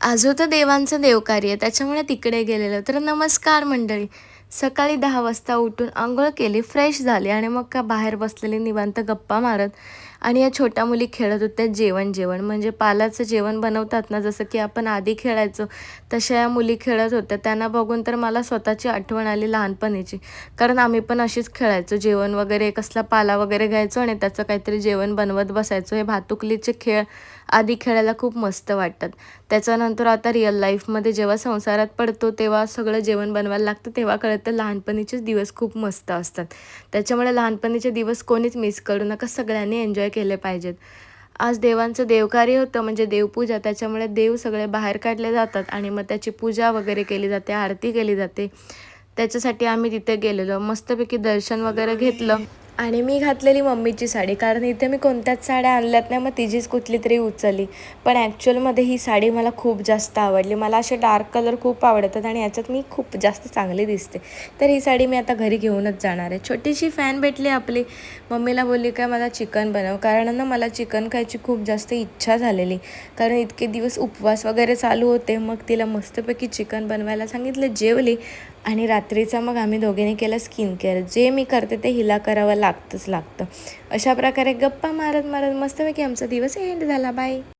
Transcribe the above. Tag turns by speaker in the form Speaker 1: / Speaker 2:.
Speaker 1: आज होतं देवांचं देवकार्य त्याच्यामुळे तिकडे गेलेलं. तर नमस्कार मंडळी. सकाळी दहा वाजता उठून आंघोळ केली फ्रेश झाली आणि मग का बाहेर बसलेली निवांत गप्पा मारत आणि या छोट्या मुली खेळत होत्या जेवण जेवण. म्हणजे पालाचं जेवण बनवतात ना जसं की आपण आधी खेळायचो तशा या मुली खेळत होत्या. त्यांना बघून तर मला स्वतःची आठवण आली लहानपणीची. कारण आम्ही पण अशीच खेळायचो. जेवण वगैरे कसला पाला वगैरे घ्यायचो आणि त्याचं काहीतरी जेवण बनवत बसायचो. हे भातुकलीचे खेळ आधी खेळायला खूप मस्त वाटतात. त्याच्यानंतर आता रिअल लाईफमध्ये जेव्हा संसारात पडतो तेव्हा सगळं जेवण बनवायला लागतं. तेव्हा कळतं लहानपणीचेच दिवस खूप मस्त असतात. त्याच्यामुळे लहानपणीचे दिवस कोणीच मिस करू नका. सगळ्यांनी एन्जॉय केले पाहिजेत. आज देवांचं देवकार्य होतं म्हणजे देवपूजा. त्याच्यामुळे देव सगळे बाहेर काढले जातात आणि मग त्याची पूजा वगैरे केली जाते आरती केली जाते. त्याच्यासाठी आम्ही तिथे गेलेलो. मस्तपैकी दर्शन वगैरे घेतलं. आणि मी घातलेली मम्मीची साडी कारण इथे मी कोणत्याच साड्या आणल्यात नाही मग तिचीच कुठली तरी उचलली. पण ॲक्च्युअलमध्ये ही साडी मला खूप जास्त आवडली. मला असे डार्क कलर खूप आवडतात आणि याच्यात मी खूप जास्त चांगली दिसते. तर ही साडी मी आता घरी घेऊनच जाणार आहे. छोटीशी फॅन भेटली आपली. मम्मीला बोलली काय मला चिकन बनव. कारण ना मला चिकन खायची खूप जास्त इच्छा झालेली. कारण इतके दिवस उपवास वगैरे चालू होते मग तिला मस्तपैकी चिकन बनवायला सांगितलं जेवली. आणि रात्रीचा मग आम्ही दोघींनी केलं स्किन केअर जे मी करते ते हिला करावं लागतंच लागतं. अशा प्रकारे गप्पा मारत मारत मस्तपैकी आमचा दिवस एंड झाला बाय